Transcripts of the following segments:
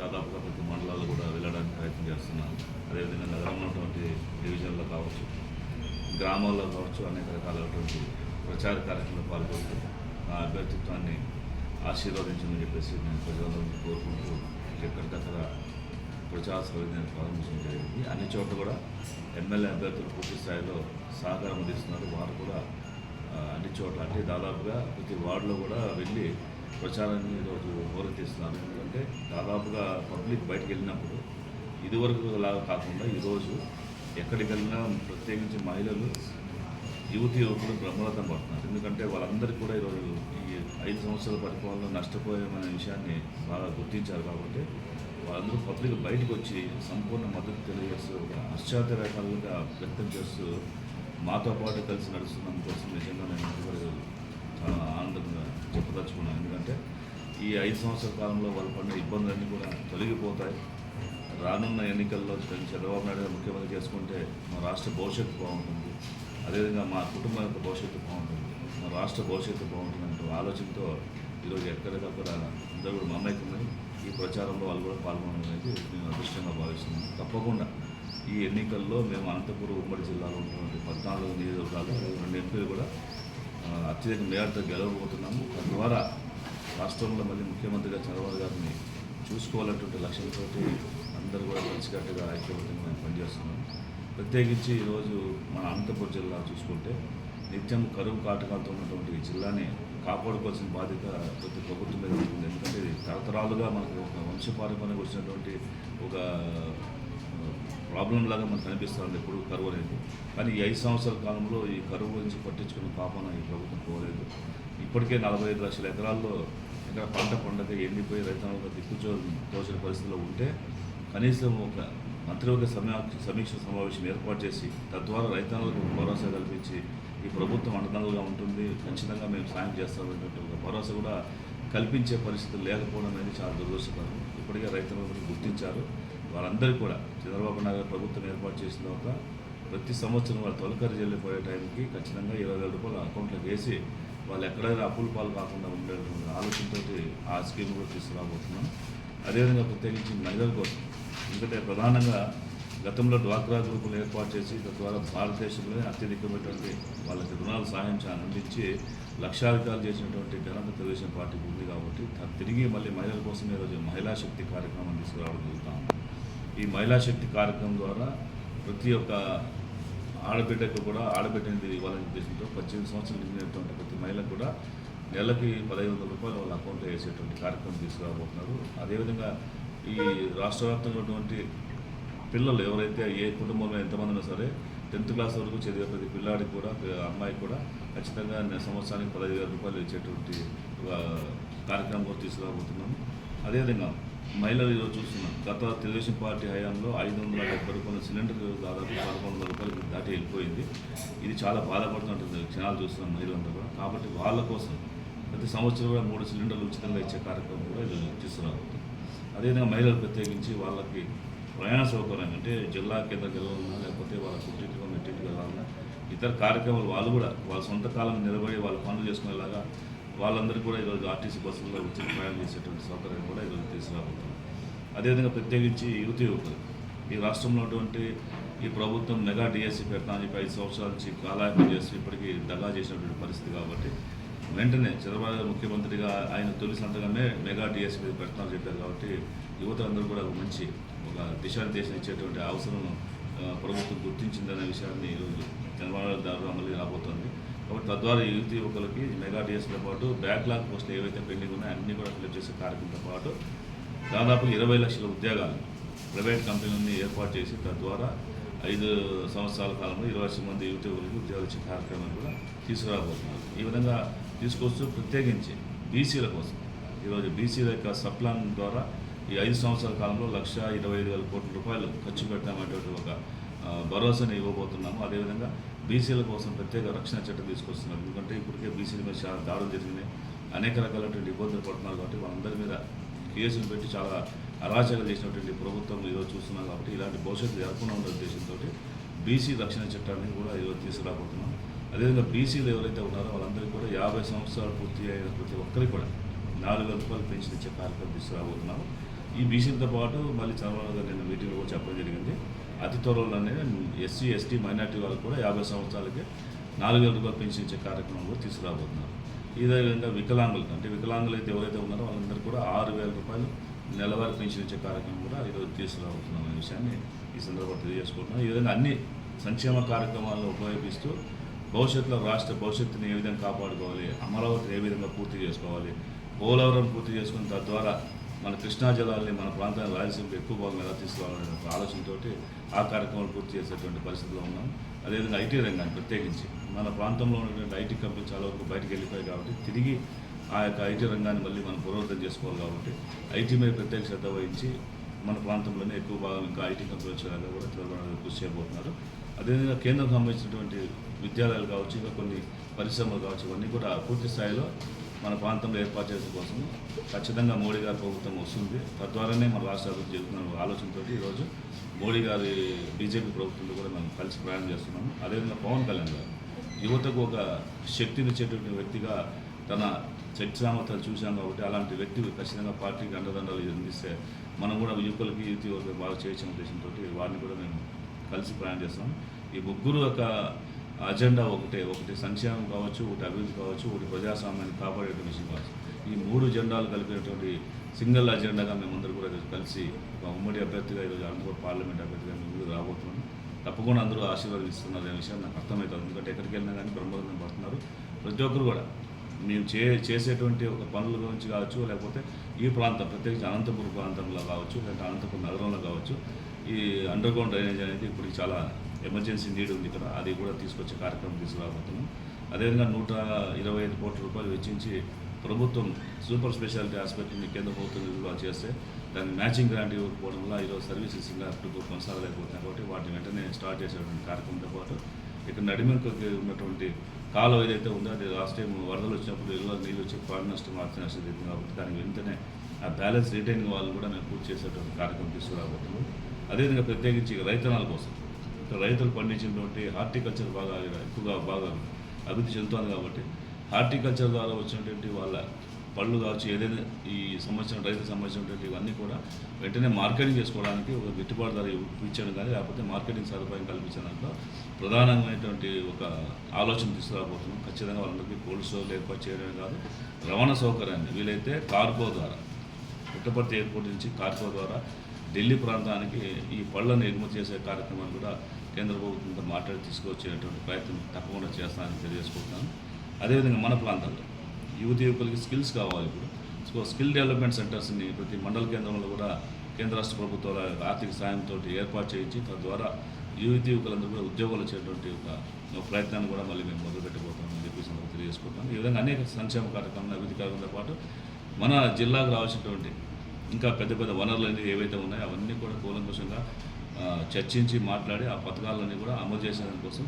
దాదాపుగా ప్రతి మండలాల్లో కూడా వెళ్ళడానికి ప్రయత్నం చేస్తున్నాను అదేవిధంగా నగరంలో ఉన్నటువంటి డివిజన్లో కావచ్చు గ్రామాల్లో కావచ్చు అనేక రకాలైనటువంటి ప్రచార కార్యక్రమంలో పాల్గొంటూ నా అభ్యర్థిత్వాన్ని ఆశీర్వదించమని చెప్పేసి నేను ప్రజలందరినీ కోరుకుంటూ ఎక్కడికక్కడ ప్రచార సభ నేను ప్రారంభించడం జరిగింది. అన్ని చోట్ల కూడా ఎమ్మెల్యే అభ్యర్థులు పూర్తి స్థాయిలో సహకారం అందిస్తున్నారు. వారు కూడా అన్ని చోట్ల అంటే దాదాపుగా ప్రతి వార్డులో కూడా వెళ్ళి ప్రచారాన్ని ఈరోజు హోరెత్తిస్తున్నారు ఎందుకంటే దాదాపుగా పబ్లిక్ బయటకు వెళ్ళినప్పుడు ఇదివరకు లాగా కాకుండా ఈరోజు ఎక్కడికి వెళ్ళినా ప్రత్యేకించి మహిళలు యువతి యువకులు బ్రహ్మరథం పడుతున్నారు. ఎందుకంటే వాళ్ళందరికీ కూడా ఈరోజు ఈ ఐదు సంవత్సరాల పరిపాలన నష్టపోయామనే విషయాన్ని బాగా గుర్తించారు కాబట్టి వాళ్ళందరూ పబ్లిక్ బయటకు వచ్చి సంపూర్ణ మద్దతు తెలియజేస్తూ ఒక హర్షార్థ రకాలుగా వ్యక్తం చేస్తూ మాతో పాటు కలిసి నడుస్తున్నందుకోసం నిజంగా నేను ఆనందంగా చెప్పదలుచుకున్నాను ఎందుకంటే ఈ ఐదు సంవత్సరాల కాలంలో వాళ్ళు పడిన ఇబ్బందులన్నీ కూడా తొలగిపోతాయి. రానున్న ఎన్నికల్లో చంద్రబాబు నాయుడు ముఖ్యమంత్రి చేసుకుంటే మా రాష్ట్ర భవిష్యత్తు బాగుంటుంది. అదేవిధంగా మా కుటుంబం యొక్క భవిష్యత్తు బాగుంటుంది. మా రాష్ట్ర భవిష్యత్తు బాగుంటుందంటూ ఆలోచనతో ఈరోజు ఎక్కడికక్కడ అందరూ కూడా మమ్మకమై ఈ ప్రచారంలో వాళ్ళు కూడా పాల్గొనడం అనేది నేను అదృష్టంగా భావిస్తున్నాను. తప్పకుండా ఈ ఎన్నికల్లో మేము అనంతపురం ఉమ్మడి జిల్లాలో ఉన్నటువంటి పద్నాలుగు నియోజకవర్గాలు రెండు ఎంపీలు కూడా అత్యధిక మేరతో గెలవబోతున్నాము. తద్వారా రాష్ట్రంలో మళ్ళీ ముఖ్యమంత్రిగా చంద్రబాబు గారిని చూసుకోవాలన్నటువంటి లక్ష్యంతో అందరూ కూడా కలిసికట్టుగా ఐక్యమత్యంగా మేము పనిచేస్తున్నాం ప్రత్యేకించి ఈరోజు మన అనంతపురం జిల్లా చూసుకుంటే నిత్యం కరువు కాటకాలతో ఉన్నటువంటి జిల్లాని కాపాడుకోవాల్సిన బాధ్యత ప్రతి ప్రభుత్వం మీద ఉంటుంది. ఎందుకంటే ఇది తరతరాలుగా మనకు ఒక వంశపారంపర్యంగా వచ్చినటువంటి ఒక ప్రాబ్లం లాగా మనకు కనిపిస్తుంది ఎప్పుడు కరువు అనేది. కానీ ఈ ఐదు సంవత్సరాల కాలంలో ఈ కరువు గురించి పట్టించుకున్న పాపన ఈ ప్రభుత్వం పోలేదు. ఇప్పటికే నలభై ఐదు లక్షల ఎకరాల్లో ఇక్కడ పంట పండగ ఎండిపోయి రైతాంగ దిక్కుచో తోచిన పరిస్థితిలో ఉంటే కనీసం ఒక మంత్రివర్గ సమీక్ష సమావేశం ఏర్పాటు చేసి తద్వారా రైతన్నలకు భరోసా కల్పించి ఈ ప్రభుత్వం అండదండలుగా ఉంటుంది. ఖచ్చితంగా మేము సాయం చేస్తామనేటువంటి ఒక భరోసా కూడా కల్పించే పరిస్థితులు లేకపోవడం అనేది చాలా దురదృష్టకరం. ఇప్పటికే రైతులందరూ గుర్తించారు. వారందరికీ కూడా చంద్రబాబు నాయుడు ప్రభుత్వం ఏర్పాటు చేసిన తర్వాత ప్రతి సంవత్సరం వాళ్ళు తొలకరి చెల్లిపోయే టైంకి ఖచ్చితంగా ఇరవై వేల రూపాయలు అకౌంట్లో వేసి వాళ్ళు ఎక్కడైనా అప్పులు పాలు కాకుండా ఉండే ఆలోచనతో ఆ స్కీమ్ కూడా తీసుకురాబోతున్నాం. అదేవిధంగా ప్రత్యేకించి మహిళల కోసం ఎందుకంటే ప్రధానంగా గతంలో డ్వాక్రా గ్రూపులు ఏర్పాటు చేసి తద్వారా భారతదేశంలోనే అత్యధికమైనటువంటి వాళ్ళకి రుణాలు సాయం అందించి లక్షాధికారులు చేసినటువంటి ఘనత తెలుగుదేశం పార్టీకి ఉంది కాబట్టి తిరిగి మళ్ళీ మహిళల కోసం ఈరోజు మహిళా శక్తి కార్యక్రమం తీసుకురావడం జరుగుతాం ఈ మహిళా శక్తి కార్యక్రమం ద్వారా ప్రతి ఒక్క ఆడబిడ్డకు కూడా ఆడబిడ్డని ఇవ్వాలనే ఉద్దేశంతో పద్దెనిమిది సంవత్సరాలు నిండినటువంటి ప్రతి మహిళకు కూడా నెలకి పదహైదు వందల రూపాయలు వాళ్ళ అకౌంట్లో వేసేటువంటి కార్యక్రమం తీసుకురాబోతున్నారు. అదేవిధంగా ఈ రాష్ట్ర వ్యాప్తంగా ఉన్నటువంటి పిల్లలు ఎవరైతే ఏ కుటుంబంలో ఎంతమంది సరే టెన్త్ క్లాస్ వరకు చదివే ప్రతి పిల్లాడికి కూడా అమ్మాయికి కూడా ఖచ్చితంగా సంవత్సరానికి పదహైదు వేల రూపాయలు ఇచ్చేటువంటి కార్యక్రమం కూడా తీసుకురాబోతున్నాము. అదేవిధంగా మహిళలు ఈరోజు చూస్తున్నాం. గత తెలుగుదేశం పార్టీ హయాంలో ఐదు వందల డెబ్బై రూపాయల సిలిండర్ దాదాపు పదకొండు వందల రూపాయలు దాటి వెళ్ళిపోయింది. ఇది చాలా బాధపడుతుంటుంది క్షణాలు చూస్తున్నాం మహిళలందరూ కూడా. కాబట్టి వాళ్ళ కోసం ప్రతి సంవత్సరం కూడా మూడు సిలిండర్లు ఉచితంగా ఇచ్చే కార్యక్రమం కూడా ఇది తీసుకురాబోతుంది అదేవిధంగా మహిళలు ప్రత్యేకించి వాళ్ళకి ప్రయాణ సౌకర్యం అంటే జిల్లా కేంద్ర వెళ్ళాలన్నా లేకపోతే వాళ్ళ పుట్టింటికి మెట్టింటికి వెళ్ళాలన్నా ఇతర కార్యక్రమాలు వాళ్ళు కూడా వాళ్ళ సొంత కాలం నిలబడి వాళ్ళ పనులు చేసుకునేలాగా వాళ్ళందరికీ కూడా ఈరోజు ఆర్టీసీ బస్సుల్లో ఉచిత ప్రయాణం చేసేటువంటి సౌకర్యం కూడా ఈరోజు తీసుకురాబోతుంది అదేవిధంగా ప్రత్యేకించి యువతి యువకులు. ఈ రాష్ట్రంలో ఉన్నటువంటి ఈ ప్రభుత్వం మెగా డిఎస్సీ పెడతామని చెప్పి ఐదు సంవత్సరాల నుంచి కాలాయపం చేసి ఇప్పటికీ దగా చేసినటువంటి పరిస్థితి కాబట్టి వెంటనే చంద్రబాబు ముఖ్యమంత్రిగా ఆయన తొలి సంతకమే మెగా డిఎస్సీ మీద పెడతామని చెప్పారు కాబట్టి యువత అందరూ కూడా మంచి ఒక దిశానిర్దేశం ఇచ్చేటువంటి అవసరం ప్రభుత్వం గుర్తించిందనే విషయాన్ని ఈరోజు చంద్రబాబు నాయుడు అమలు రాబోతోంది. కాబట్టి తద్వారా యువతి యువకులకి మెగా డిఎస్తో పాటు బ్యాక్లాగ్ పోస్టులు ఏవైతే పెండింగ్ ఉన్నాయో అన్నీ కూడా ఫిల్అప్ చేసే కార్యక్రమంతో పాటు దాదాపు ఇరవై లక్షల ఉద్యోగాలు ప్రైవేట్ కంపెనీలని ఏర్పాటు చేసి తద్వారా ఐదు సంవత్సరాల కాలంలో ఇరవై లక్షల మంది యువత యువకులకు ఉద్యోగాలు ఇచ్చే కార్యక్రమం కూడా తీసుకురాబోతున్నారు. ఈ విధంగా తీసుకొస్తూ ప్రత్యేకించి బీసీల కోసం ఈరోజు బీసీల యొక్క సప్లాన్ ద్వారా ఈ ఐదు సంవత్సరాల కాలంలో లక్ష ఇరవై ఐదు వేల కోట్ల రూపాయలు ఖర్చు పెట్టామనేటువంటి ఒక భరోసాని ఇవ్వబోతున్నాము. అదేవిధంగా బీసీల కోసం ప్రత్యేక రక్షణ చట్టం తీసుకొస్తున్నారు. ఎందుకంటే ఇప్పటికే బీసీల మీద చాలా దాడులు జరిగినాయి. అనేక రకాలైనటువంటి ఇబ్బందులు పడుతున్నారు కాబట్టి వాళ్ళందరి మీద కేసులు పెట్టి చాలా అరాచకాలు చేసినటువంటి ప్రభుత్వం ఈరోజు చూస్తున్నాం కాబట్టి ఇలాంటి భవిష్యత్తు జరగకుండా ఉండే ఉద్దేశంతో బీసీ రక్షణ చట్టాన్ని కూడా ఈరోజు తీసుకురాబోతున్నాం. అదేవిధంగా బీసీలు ఎవరైతే ఉన్నారో వాళ్ళందరికీ కూడా యాభై సంవత్సరాలు పూర్తి అయిన ప్రతి ఒక్కరికి కూడా నాలుగు వేల రూపాయలు పెన్షన్ ఇచ్చే కార్యక్రమం తీసుకురాబోతున్నాము. ఈ బీసీలతో పాటు మళ్ళీ చంద్రబాబు గారు నిన్న మీటింగ్లో చెప్పడం జరిగింది. అతి త్వరలోనే ఎస్సీ ఎస్టీ మైనార్టీ వాళ్ళు కూడా యాభై సంవత్సరాలకి నాలుగు వేల రూపాయలు పెన్షన్ ఇచ్చే కార్యక్రమం కూడా తీసుకురాబోతున్నారు. ఇదే విధంగా వికలాంగులకు అంటే వికలాంగులు అయితే ఎవరైతే ఉన్నారో వాళ్ళందరూ కూడా ఆరు వేల రూపాయలు నెలవారీ పెన్షన్ ఇచ్చే కార్యక్రమం కూడా ఈరోజు తీసుకురాబోతున్నాం అనే విషయాన్ని ఈ సందర్భంగా తెలియజేసుకుంటున్నాం. ఈ విధంగా అన్ని సంక్షేమ కార్యక్రమాలను ఉపయోగిస్తూ భవిష్యత్తులో రాష్ట్ర భవిష్యత్తుని ఏ విధంగా కాపాడుకోవాలి అమరావతిని ఏ విధంగా పూర్తి చేసుకోవాలి పోలవరం పూర్తి చేసుకుని తద్వారా మన కృష్ణా జలాల్ని మన ప్రాంతాన్ని రాయలసీమకు ఎక్కువ భాగం ఎలా తీసుకురావాలనే ఒక ఆలోచనతో ఆ కార్యక్రమాలు పూర్తి చేసేటువంటి పరిస్థితిలో ఉన్నాం. అదేవిధంగా ఐటీ రంగాన్ని ప్రత్యేకించి మన ప్రాంతంలో ఉన్నటువంటి ఐటీ కంపెనీ చాలా వరకు బయటకు వెళ్ళిపోయాయి కాబట్టి తిరిగి ఆ యొక్క ఐటీ రంగాన్ని మళ్ళీ మనం పునరుద్ధం చేసుకోవాలి కాబట్టి ఐటీ మీద ప్రత్యేక శ్రద్ధ వహించి మన ప్రాంతంలోనే ఎక్కువ భాగం ఇంకా ఐటీ కంపెనీ వచ్చేలాగా కూడా తెలంగాణ కృషి చేయబోతున్నారు. అదేవిధంగా కేంద్రం సంబంధించినటువంటి విద్యాలయాలు కావచ్చు ఇంకా కొన్ని పరిశ్రమలు కావచ్చు ఇవన్నీ కూడా పూర్తి స్థాయిలో మన ప్రాంతంలో ఏర్పాటు చేసే కోసం ఖచ్చితంగా మోడీ గారి ప్రభుత్వం వస్తుంది. తద్వారానే మన రాష్ట్ర అభివృద్ధి జరుగుతున్న ఆలోచనతో ఈరోజు మోడీ గారి బీజేపీ ప్రభుత్వంతో కూడా మేము కలిసి ప్రయాణం చేస్తున్నాము. అదేవిధంగా పవన్ కళ్యాణ్ గారు యువతకు ఒక శక్తినిచ్చేటువంటి వ్యక్తిగా తన చర్చ సామర్థ్యాలు చూశాం కాబట్టి అలాంటి వ్యక్తి ఖచ్చితంగా పార్టీకి అండదండలు అందిస్తే మనం కూడా యువకులకి యువతి బాగా చేయొచ్చే ఉద్దేశంతో వారిని కూడా మేము కలిసి ప్రయాణం చేస్తాం ఈ ముగ్గురు యొక్క అజెండా ఒకటే ఒకటి సంక్షేమం కావచ్చు ఒకటి అభివృద్ధి కావచ్చు ఒకటి ప్రజాస్వామ్యాన్ని కాపాడే విషయం కావచ్చు. ఈ మూడు జెండాలు కలిపినటువంటి సింగిల్ అజెండాగా మేమందరూ కూడా ఈరోజు కలిసి ఒక ఉమ్మడి అభ్యర్థిగా ఈరోజు అనంతపురం పార్లమెంట్ అభ్యర్థిగా మేము ముందుకు రాబోతున్నాం. తప్పకుండా అందరూ ఆశీర్వదిస్తున్నారు అనే విషయం నాకు అర్థమవుతుంది. ఎందుకంటే ఎక్కడికి వెళ్ళినా కానీ బ్రహ్మరంగం పడుతున్నారు. ప్రతి ఒక్కరు కూడా మేము చే చేసేటువంటి ఒక పనుల గురించి కావచ్చు లేకపోతే ఈ ప్రాంతం ప్రత్యేకించి అనంతపురం ప్రాంతంలో కావచ్చు లేకపోతే అనంతపురం నగరంలో కావచ్చు ఈ అండర్ గ్రౌండ్ డ్రైనేజ్ అనేది ఇప్పుడు చాలా ఎమర్జెన్సీ నీడ్ ఉంది ఇక్కడ అది కూడా తీసుకొచ్చే కార్యక్రమం తీసుకురాబోతున్నాం. అదేవిధంగా నూట ఇరవై ఐదు కోట్ల రూపాయలు వెచ్చించి ప్రభుత్వం సూపర్ స్పెషాలిటీ హాస్పిటల్ని కేంద్ర ప్రభుత్వం నిధులు చేస్తే దాన్ని మ్యాచింగ్ గ్రాంట్ ఇవ్వకపోవడం వల్ల ఈరోజు సర్వీసెస్ ఇంకా అప్పుడు కొనసాగలేకపోతున్నాయి కాబట్టి వాటిని వెంటనే స్టార్ట్ చేసేటువంటి కార్యక్రమంతో పాటు ఇక్కడ నడిమెంకకి ఉన్నటువంటి కాలువ ఏదైతే ఉందో అది లాస్ట్ టైం వరదలు వచ్చినప్పుడు ఇళ్ళ నీళ్ళు వచ్చి ప్రాణ నష్టం ఆర్థిక నష్టం జరిగింది కాబట్టి దానికి వెంటనే ఆ బ్యాలెన్స్ రిటైన్ వాళ్ళు కూడా మేము పూర్తి చేసేటువంటి కార్యక్రమం తీసుకురాబోతున్నాం. అదేవిధంగా ప్రత్యేకించి రైతనాల కోసం రైతులు పండించినటువంటి హార్టికల్చర్ బాగా ఎక్కువగా బాగా అభివృద్ధి చెందుతుంది కాబట్టి హార్టికల్చర్ ద్వారా వచ్చినటువంటి వాళ్ళ పళ్ళు కావచ్చు ఏదైనా ఈ సంబంధించిన రైతు సంబంధించినటువంటి ఇవన్నీ కూడా వెంటనే మార్కెటింగ్ చేసుకోవడానికి ఒక గిట్టుబాటు ధర ఇప్పించడం కానీ లేకపోతే మార్కెటింగ్ సదుపాయం కల్పించడంలో ప్రధానమైనటువంటి ఒక ఆలోచన తీసుకురాబోతున్నాం. ఖచ్చితంగా వాళ్ళందరికీ కోల్డ్ స్టోర్ ఏర్పాటు చేయడమే కాదు రవాణా సౌకర్యాన్ని వీలైతే కార్గో ద్వారా పుట్టపర్తి ఎయిర్పోర్ట్ నుంచి కార్గో ద్వారా ఢిల్లీ ప్రాంతానికి ఈ పళ్ళను ఎగుమతి చేసే కార్యక్రమాన్ని కూడా కేంద్ర ప్రభుత్వంతో మాట్లాడి తీసుకొచ్చేటువంటి ప్రయత్నం తప్పకుండా చేస్తానని తెలియజేసుకుంటున్నాను. అదేవిధంగా మన ప్రాంతాల్లో యువతి యువకులకి స్కిల్స్ కావాలి ఇప్పుడు. సో స్కిల్ డెవలప్మెంట్ సెంటర్స్ని ప్రతి మండల కేంద్రంలో కూడా కేంద్ర రాష్ట్ర ప్రభుత్వాల ఆర్థిక సాయంతో ఏర్పాటు చేయించి తద్వారా యువతి యువకులందరూ కూడా ఉద్యోగాలు వచ్చేటువంటి ఒక ప్రయత్నాన్ని కూడా మళ్ళీ మేము మొదలు పెట్టబోతామని చెప్పి ఈ ఈ విధంగా అనేక సంక్షేమ కార్యక్రమాలు అభివృద్ధి కార్యక్రమంతో పాటు మన జిల్లాకు రావాల్సినటువంటి ఇంకా పెద్ద పెద్ద వనరులు అనేవి ఏవైతే ఉన్నాయో అవన్నీ కూడా కూలంకషంగా చర్చించి మాట్లాడి ఆ పథకాలన్నీ కూడా అమలు చేసేదాని కోసం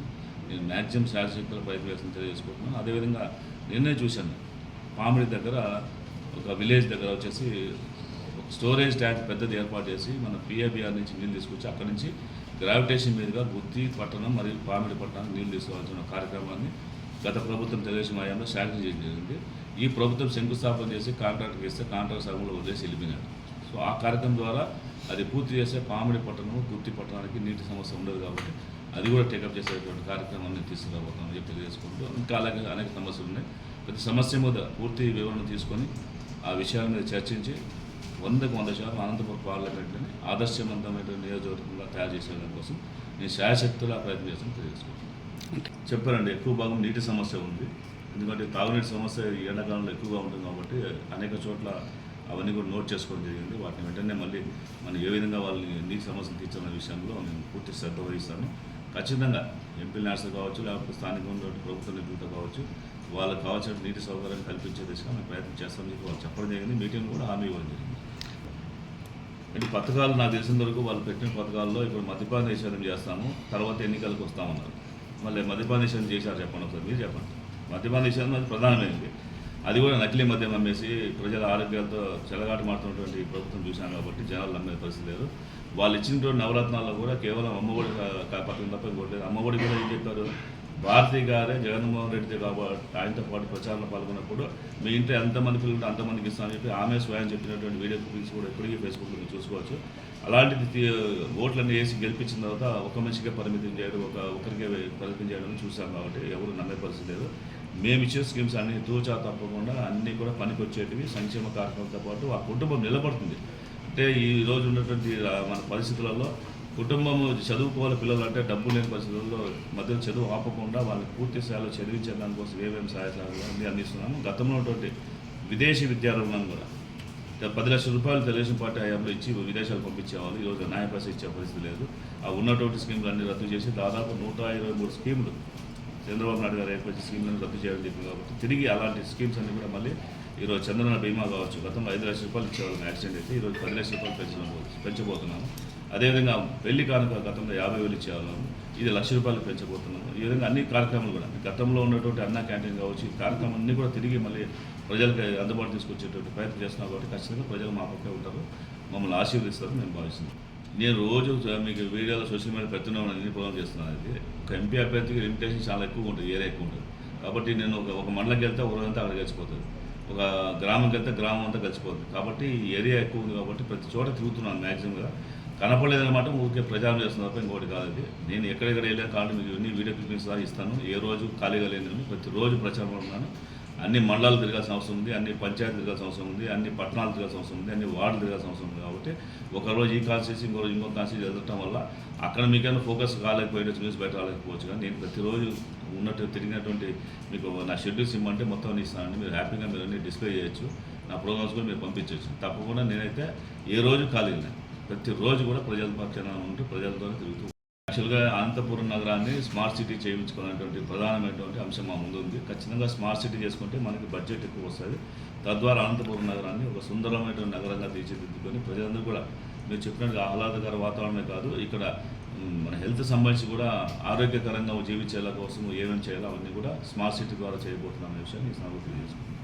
నేను మ్యాక్సిమం శాశ్వత ప్రయత్నం చేస్తాను తెలియజేసుకుంటున్నాను అదేవిధంగా నిన్నే చూశాను పామిడి దగ్గర ఒక విలేజ్ దగ్గర వచ్చేసి స్టోరేజ్ ట్యాంక్ పెద్దది ఏర్పాటు చేసి మన పిఏబిఆర్ నుంచి నీళ్ళు తీసుకొచ్చి అక్కడి నుంచి గ్రావిటేషన్ మీదుగా బుద్ధి పట్టణం మరియు పామిడి పట్టణం నీళ్ళు తీసుకోవాల్సిన కార్యక్రమాన్ని గత ప్రభుత్వం తెలుగుదేశం హయాంలో శాంక్షన్ చేయడం జరిగింది. ఈ ప్రభుత్వం శంకుస్థాపన చేసి కాంట్రాక్ట్కి ఇస్తే కాంట్రాక్ట్ సగంలో వదిలేసి వెళ్ళిపోయినాడు. సో ఆ కార్యక్రమం ద్వారా అది పూర్తి చేస్తే పామిడి పట్టణము గుర్తి పట్టణానికి నీటి సమస్య ఉండదు కాబట్టి అది కూడా టేకప్ చేసేటువంటి కార్యక్రమాన్ని తీసుకురాబోతున్నామని చెప్పి తెలియజేసుకుంటూ ఇంకా అలాగే అనేక సమస్యలు ఉన్నాయి. ప్రతి సమస్య మీద పూర్తి వివరణ తీసుకొని ఆ విషయాల మీద చర్చించి వందకు వంద శాతం అనంతపురం పార్లమెంట్ని ఆదర్శవంతమైన నియోజకవర్గంగా తయారు చేసేదాని కోసం నేను శాయశక్తులా ప్రయత్నం చేస్తాను తెలియజేసుకుంటాను చెప్పారండి ఎక్కువ భాగం నీటి సమస్య ఉంది. ఎందుకంటే తాగునీటి సమస్య ఈ ఎండాకాలంలో ఎక్కువగా ఉంటుంది కాబట్టి అనేక చోట్ల అవన్నీ కూడా నోట్ చేసుకోవడం జరిగింది. వాటిని వెంటనే మళ్ళీ మనం ఏ విధంగా వాళ్ళని నీటి సమస్యలు తీర్చాలనే విషయంలో నేను పూర్తి శ్రద్ధ వహిస్తాను. ఖచ్చితంగా ఎంపీ న్యాసం కావచ్చు లేకపోతే ఉన్నటువంటి ప్రభుత్వ నిధులతో కావచ్చు వాళ్ళకి కావాల్సిన నీటి సౌకర్యాన్ని కల్పించే దిశగా మేము ప్రయత్నం చేస్తామని చెప్పి వాళ్ళు చెప్పడం జరిగింది. మీటింగ్ కూడా హామీ ఇవ్వడం జరిగింది. అంటే పథకాలు నాకు తెలిసిన వరకు వాళ్ళు పెట్టిన పథకాల్లో ఇప్పుడు మద్యపాన నిషేధం చేస్తాము తర్వాత ఎన్నికలకు వస్తామన్నారు. మళ్ళీ మద్యపాన నిషేధం చేశారు చెప్పండి ఒకసారి మీరు చెప్పండి. మద్యపాన నిషేధం అది ప్రధానమైనది అది కూడా నకిలీ మద్యం అమ్మేసి ప్రజల ఆరోగ్యాలతో చెలగాట మారుతున్నటువంటి ప్రభుత్వం చూశాను కాబట్టి జనాలు నమ్మే పరిస్థితి లేదు. వాళ్ళు ఇచ్చినటువంటి నవరత్నాల్లో కూడా కేవలం అమ్మఒడి పథకం తప్ప ఇంకోటి అమ్మఒడి కూడా ఏం చెప్పారు? భారతి గారే జగన్మోహన్ రెడ్డి కాబట్టి ఆయనతో పాటు ప్రచారంలో పాల్గొన్నప్పుడు మీ ఇంట్లో ఎంతమంది పిల్లలు అంతమందికి ఇస్తామని చెప్పి ఆమె స్వయం చెప్పినటువంటి వీడియో క్లిప్పింగ్స్ కూడా ఇప్పటికీ ఫేస్బుక్లో మీరు చూసుకోవచ్చు. అలాంటిది ఓట్లన్నీ వేసి గెలిపించిన తర్వాత ఒక మనిషికే పరిమితం చేయడం ఒక ఒకరికే పరిమితం చేయడం చూసాం కాబట్టి ఎవరు నమ్మే పరిస్థితి లేదు. మేము ఇచ్చే స్కీమ్స్ అన్ని తూచా తప్పకుండా అన్నీ కూడా పనికొచ్చేటివి సంక్షేమ కార్యక్రమాలతో పాటు ఆ కుటుంబం నిలబడుతుంది. అంటే ఈ రోజు ఉన్నటువంటి మన పరిస్థితులలో కుటుంబం చదువుకోవాలి పిల్లలు అంటే డబ్బు లేని పరిస్థితుల్లో మధ్యలో చదువు ఆపకుండా వాళ్ళకి పూర్తి స్థాయిలో చదివించే దానికోసం ఏమేమి సహాయ సహకారాలు అన్నీ అందిస్తున్నాము. గతంలో ఉన్నటువంటి విదేశీ విద్యా రుణం కూడా పది లక్షల రూపాయలు తెలుగుదేశం పార్టీ హయాంలో ఇచ్చి విదేశాలు పంపించేవాళ్ళు. ఈరోజు న్యాయ ఇచ్చే పరిస్థితి లేదు. ఆ ఉన్నటువంటి స్కీములు అన్ని రద్దు చేసి దాదాపు నూట ఇరవై మూడు స్కీములు చంద్రబాబు నాయుడు గారు ఏర్పరిచిన స్కీమ్లను రద్దు చేయడం జరిగింది కాబట్టి తిరిగి అలాంటి స్కీమ్స్ అన్ని కూడా మళ్ళీ ఈరోజు చంద్రన బీమా కావచ్చు. గతంలో ఐదు లక్షల రూపాయలు ఇచ్చేవాళ్ళం యాక్సిడెంట్ అయితే ఈరోజు పది లక్షల రూపాయలు పెంచడం పెంచబోతున్నాము. అదేవిధంగా పెళ్ళి కానుక గతంలో యాభై వేలు ఇచ్చేవాళ్ళము ఇది లక్ష రూపాయలు పెంచబోతున్నాము. ఈ విధంగా అన్ని కార్యక్రమాలు కూడా. గతంలో ఉన్నటువంటి అన్న క్యాంటీన్ కావచ్చు ఈ కూడా తిరిగి మళ్ళీ ప్రజలకు అందుబాటు తీసుకొచ్చేటువంటి ప్రయత్నం చేస్తున్నాం కాబట్టి ఖచ్చితంగా ప్రజలు మా పక్కే ఉంటారు. మమ్మల్ని ఆశీర్వదిస్తారు మేము భావిస్తున్నాం నేను రోజు మీకు వీడియోలో సోషల్ మీడియా పెడుతూనే అన్ని ప్రోగ్రామ్ చేస్తున్నాను. అది ఒక ఎంపీ అభ్యర్థికి లిమిటేషన్ చాలా ఎక్కువ ఉంటుంది ఏరియా ఎక్కువ ఉంటుంది. కాబట్టి నేను ఒక ఒక మండలంకి వెళ్తే ఒక రోజంతా అక్కడ గెలిచిపోతుంది ఒక గ్రామంకి వెళ్తే గ్రామం అంతా కలిసిపోతుంది కాబట్టి ఈ ఏరియా ఎక్కువ ఉంది కాబట్టి ప్రతి చోట తిరుగుతున్నాను మ్యాక్సిమంగా కనపడలేదన్నమాట ఊరికే ప్రచారం చేస్తున్న తప్ప ఇంకోటి కాదండి నేను ఎక్కడెక్కడ వెళ్ళాను కాబట్టి మీకు ఇవన్నీ వీడియో క్లిప్పింగ్స్ సహా ఇస్తాను. ఏ రోజు ఖాళీగా లేని ప్రతిరోజు ప్రచారం ఉన్నాను అన్ని మండలాలు తిరగాల్సిన అవసరం ఉంది అన్ని పంచాయతీలు తిరగాల్సిన అవసరం ఉంది అన్ని పట్టణాలు తిరగాల్సిన అవసరం ఉంది అన్ని వార్డులు తిరగాల్సిన అవసరం ఉంది కాబట్టి ఒకరోజు ఈ కాన్స్టిట్యూన్సీ ఇంకో రోజు ఇంకో కాన్స్టిట్యూన్సీ ఎదగటం వల్ల అక్కడ మీకైనా ఫోకస్ కాలేకపోయినట్టు న్యూస్ బయట రాలేకపోవచ్చు. కానీ నేను ప్రతిరోజు ఉన్నట్టు తిరిగినటువంటి మీకు నా షెడ్యూల్స్ ఇమ్మంటే మొత్తం అన్ని ఇస్తానండి. మీరు హ్యాపీగా మీరు అన్ని డిస్ప్లే చేయొచ్చు. నా ప్రోగ్రామ్స్ కూడా మీరు పంపించవచ్చు తప్పకుండా నేనైతే ఏ రోజు ఖాళీ లేను. ప్రతిరోజు కూడా ప్రజల పక్షాన ఉంటూ ప్రజలతోనే తిరుగుతూ యాక్చువల్గా అనంతపురం నగరాన్ని స్మార్ట్ సిటీ చేయించుకునేటువంటి ప్రధానమైనటువంటి అంశం మా ముందు ఉంది. ఖచ్చితంగా స్మార్ట్ సిటీ చేసుకుంటే మనకి బడ్జెట్ ఎక్కువ వస్తుంది. తద్వారా అనంతపురం నగరాన్ని ఒక సుందరమైనటువంటి నగరంగా తీర్చిదిద్దుకొని ప్రజలందరూ కూడా మీరు చెప్పినట్టుగా ఆహ్లాదకర వాతావరణమే కాదు ఇక్కడ మన హెల్త్ సంబంధించి కూడా ఆరోగ్యకరంగా జీవించేలా కోసం ఏమేమి చేయాలో అవన్నీ కూడా స్మార్ట్ సిటీ ద్వారా చేయబోతున్నాం అనే విషయాన్ని ఈ సందర్భంగా